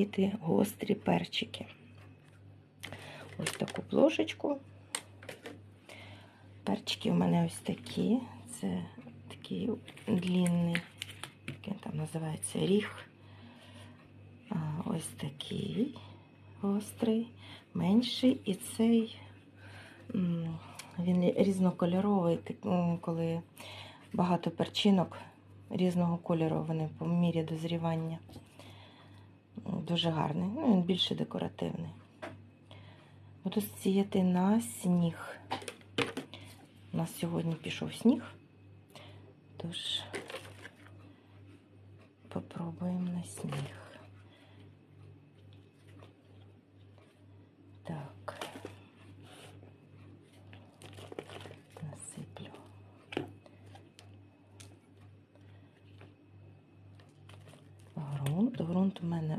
Сьогодні гострі перчики. Ось таку плошечку. Перчики у мене ось такі. Це такий длінний, як він там називається, ріг. Ось такий гострий, менший і цей. Він різнокольоровий, коли багато перчинок різного кольору, вони по мірі дозрівання. Дуже гарний, ну, він більше декоративний. Буду сіяти на сніг. У нас сьогодні пішов сніг, тож попробуємо на сніг. Так. Насиплю. Грунт. Грунт у мене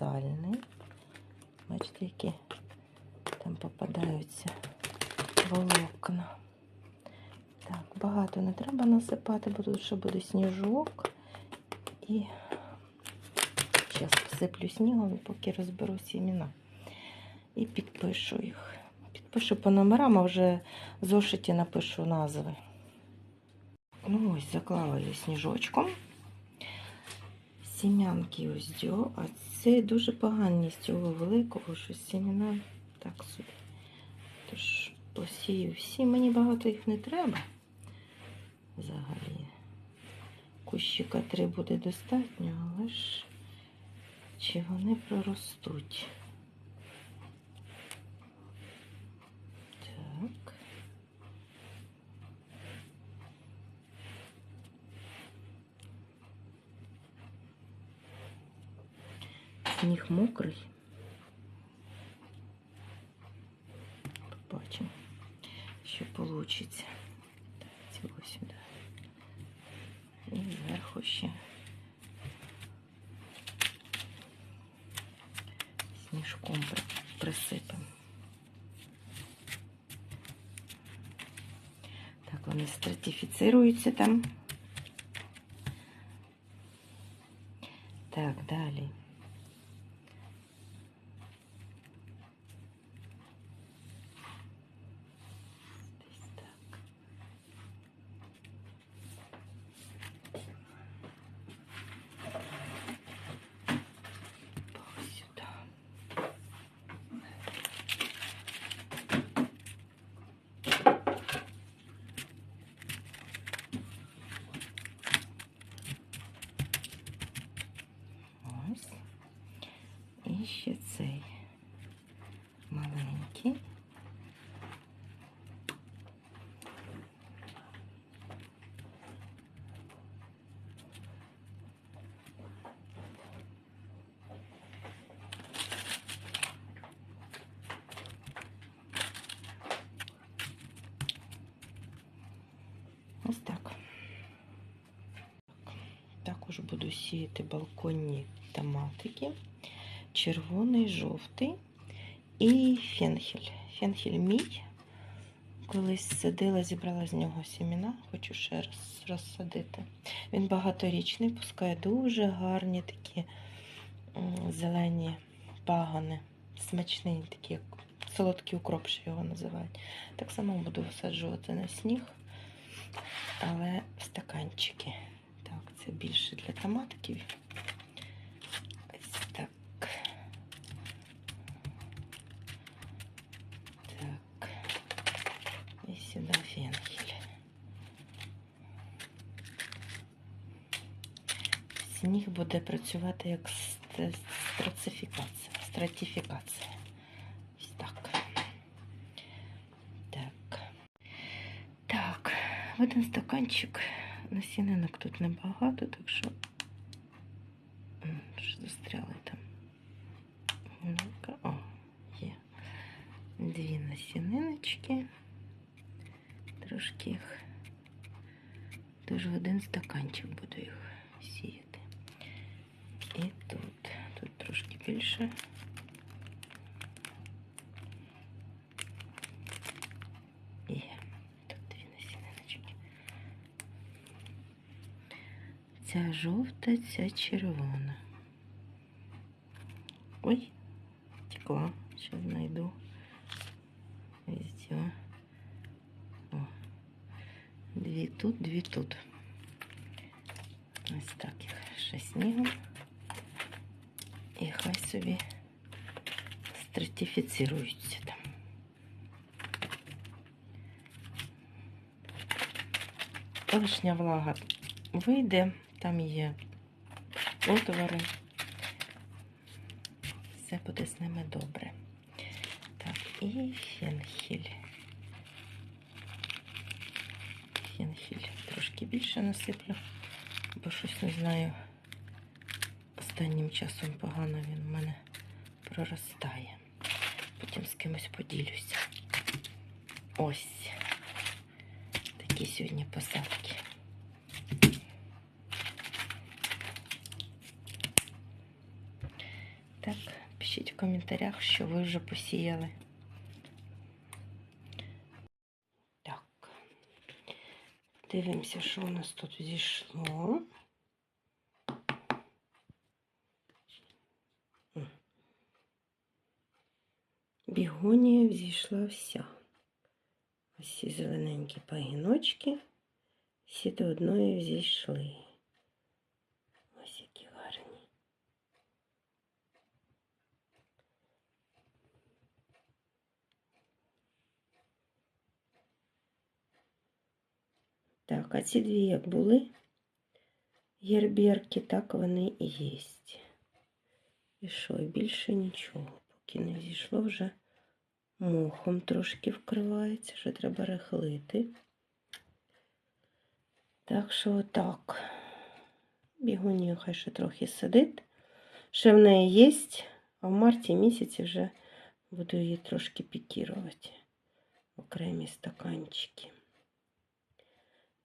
універсальний. Бачите, які там попадаються волокна. Так, багато не треба насипати, бо тут ще буде сніжок. І зараз всиплю снігом, поки розберу сіміна. І підпишу їх. Підпишу по номерам, а вже в зошиті напишу назви. Ну ось, заклала я сніжочком. Сім'янки ось дьо, а це дуже погані з цього великого, що сім'яна так собі. Тож посію всі, мені багато їх не треба. Взагалі. Кущика три буде достатньо, але ж чи вони проростуть? Сніг мокрий. Побачимо, що вийде. Так, цього сюди. І зверху ще сніжком при- присипемо. Так, вони стратифіцируються там. Так, далі. Ось так. Також буду сіяти балконні томатики. Червоний, жовтий і фенхель. Фенхель мій. Колись садила, зібрала з нього сіміна, хочу ще раз розсадити. Він багаторічний, пускає дуже гарні такі зелені пагони. Смачний, такі, як солодкий укроп, що його називають. Так само буду висаджувати на сніг, але в стаканчики. Так, це більше для томатиків. Ось так. Так. І сюди фенхель. Сніг буде працювати як ст- страцифікація. Стратифікація. Ось так. Так. Так, в один стаканчик насінинок тут небагато, так що що застряли там. О, є. Дві насіниночки. Трошки їх. Тож в один стаканчик буду їх сіяти. І тут. Тут трошки більше. Є. Тут дві насіниночки. Ця жовта, ця червона. Ой, текла. Сейчас найду. Везде. О. Дві тут, дві тут. Ось так їх ще снігом. І хай собі стратифіцируються там. Лишня влага вийде, там є отвори. Все буде з ними добре. Так, і фенхіль. Фенхіль трошки більше насиплю, бо щось не знаю. Останнім часом погано він у мене проростає. Потім з кимось поділюся. Ось такі сьогодні посадки. Так, пишіть в коментарях, що ви вже посіяли. Так. Дивимося, що у нас тут зійшло. Бігонія взійшла вся. Ось ці зелененькі пагіночки. Всі до одної взійшли. Ось які гарні. Так, а ці дві як були герберки, так вони і є. І що, і більше нічого, поки не зійшло вже мохом трошки вкривається, що треба рихлити. Так що отак. Бігонію хай ще трохи сидить. Ще в неї є, а в марті місяці вже буду її трошки пікірувати. Окремі стаканчики.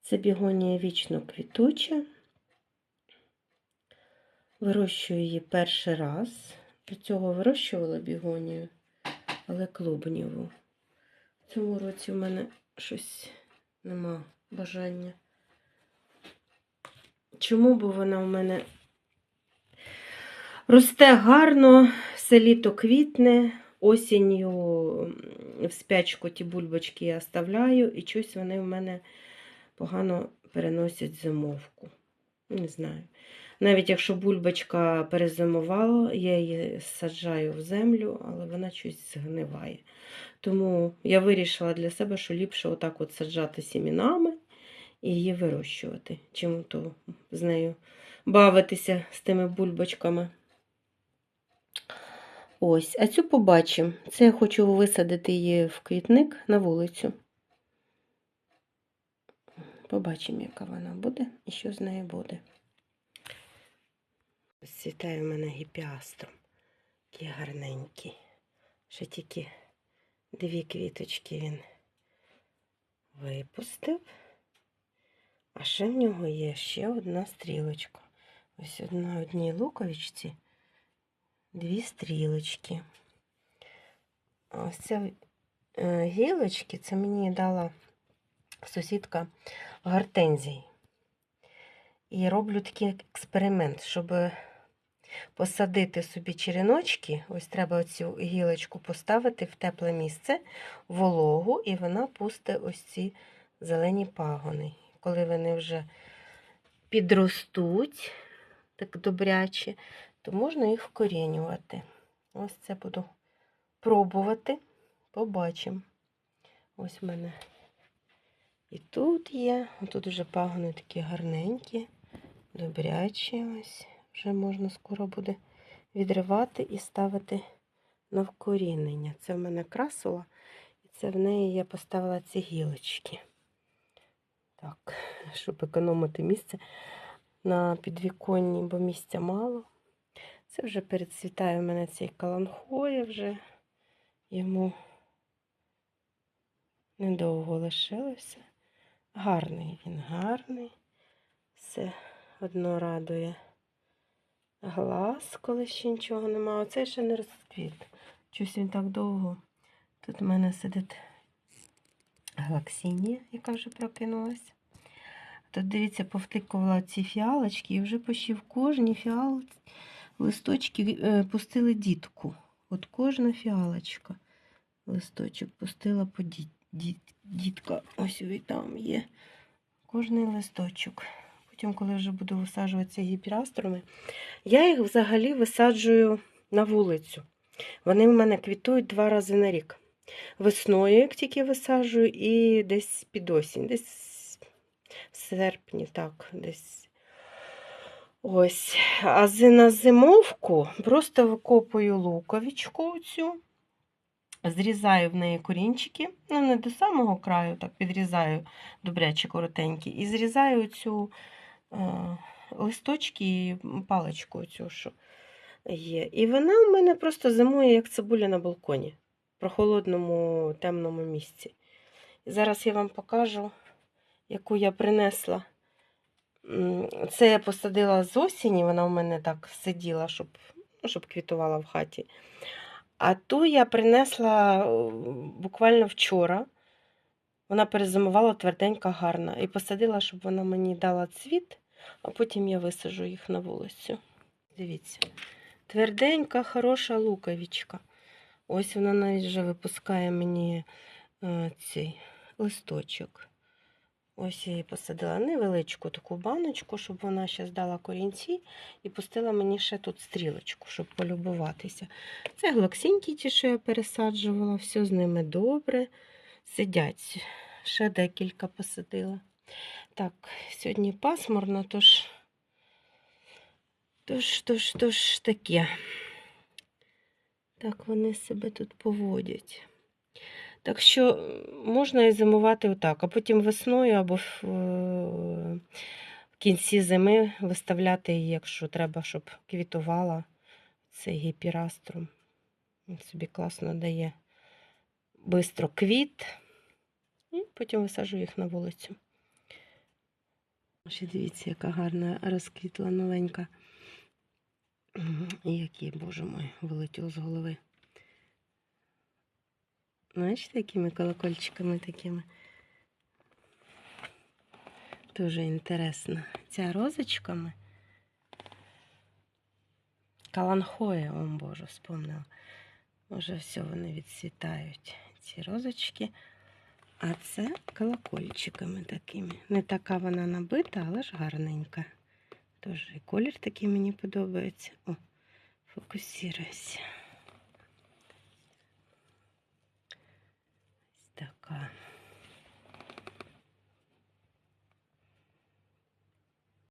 Це бігонія вічно квітуча. Вирощую її перший раз. До цього вирощувала бігонію, але клубніву. В цьому році в мене щось нема бажання. Чому? Бо вона в мене росте гарно, все літо квітне, осінню в спячку ті бульбочки я оставляю, і щось вони в мене погано переносять зимовку. Не знаю. Навіть якщо бульбочка перезимувала, я її саджаю в землю, але вона щось згниває. Тому я вирішила для себе, що ліпше отак от саджати сімінами і її вирощувати, чим то з нею бавитися з тими бульбочками. Ось, а цю побачимо. Це я хочу висадити її в квітник на вулицю. Побачимо, яка вона буде і що з нею буде. Світає в мене гіпіастром. Такий гарненький. Ще тільки дві квіточки він випустив. А ще в нього є ще одна стрілочка. Ось на одній луковичці дві стрілочки. Ось ця е, гілочки, це мені дала сусідка гортензій. І роблю такий експеримент, щоб посадити собі череночки. Ось треба цю гілочку поставити в тепле місце, вологу, і вона пустить ось ці зелені пагони. Коли вони вже підростуть, так добряче, то можна їх вкорінювати. Ось це буду пробувати, побачимо. Ось в мене і тут є. Тут вже пагони такі гарненькі, добрячі. Ось вже можна скоро буде відривати і ставити на вкорінення. Це в мене красула, і це в неї я поставила ці гілочки. Так, щоб економити місце на підвіконні, бо місця мало. Це вже перецвітає в мене цей каланхоя вже йому недовго лишилося. Гарний він, гарний. Все одно радує глаз, коли ще нічого немає. Оцей ще не розквіт. Щось він так довго. Тут в мене сидить галаксінія, яка вже прокинулась. Тут, дивіться, повтикувала ці фіалочки і вже почти в кожній фіалці листочки е, пустили дітку. От кожна фіалочка. Листочок пустила по діт, діт, дітка. Ось він там є. Кожний листочок. Потім, коли вже буду висаджуватися гіпірастроми, я їх взагалі висаджую на вулицю. Вони в мене квітують два рази на рік. Весною, як тільки висаджую, і десь під осінь, десь в серпні, так, десь. Ось. А на зимовку просто викопую луковичку цю, зрізаю в неї корінчики, ну не до самого краю, так підрізаю добряче коротенькі, і зрізаю цю е, листочки і паличку цю, що є. І вона в мене просто зимує, як цибуля на балконі, в прохолодному темному місці. Зараз я вам покажу, яку я принесла. Це я посадила з осені, вона в мене так сиділа, щоб, ну, щоб квітувала в хаті. А ту я принесла е, буквально вчора. Вона перезимувала тверденька, гарна. І посадила, щоб вона мені дала цвіт, а потім я висажу їх на вулицю. Дивіться. Тверденька, хороша луковичка. Ось вона навіть вже випускає мені е, цей листочок. Ось я її посадила невеличку таку баночку, щоб вона ще здала корінці, і пустила мені ще тут стрілочку, щоб полюбуватися. Це глоксінькі ті, що я пересаджувала, все з ними добре. Сидять. Ще декілька посадила. Так, сьогодні пасмурно, тож, тож, тож, тож таке. Так вони себе тут поводять. Так що можна і зимувати отак, а потім весною або в, е, в кінці зими виставляти її, якщо треба, щоб квітувала цей гіпіраструм. Він собі класно дає бистро квіт. І потім висаджую їх на вулицю. Ще дивіться, яка гарна розквітла новенька. Мгм, І який, боже мой, вилетів з голови. Бачите, якими колокольчиками такими. Дуже інтересно. Ця розочками. Каланхоя, о боже, вспомнила. Уже все вони відцвітають. Ці розочки. А це колокольчиками такими. Не така вона набита, але ж гарненька. Тож і колір такий мені подобається. О, фокусируйся. така.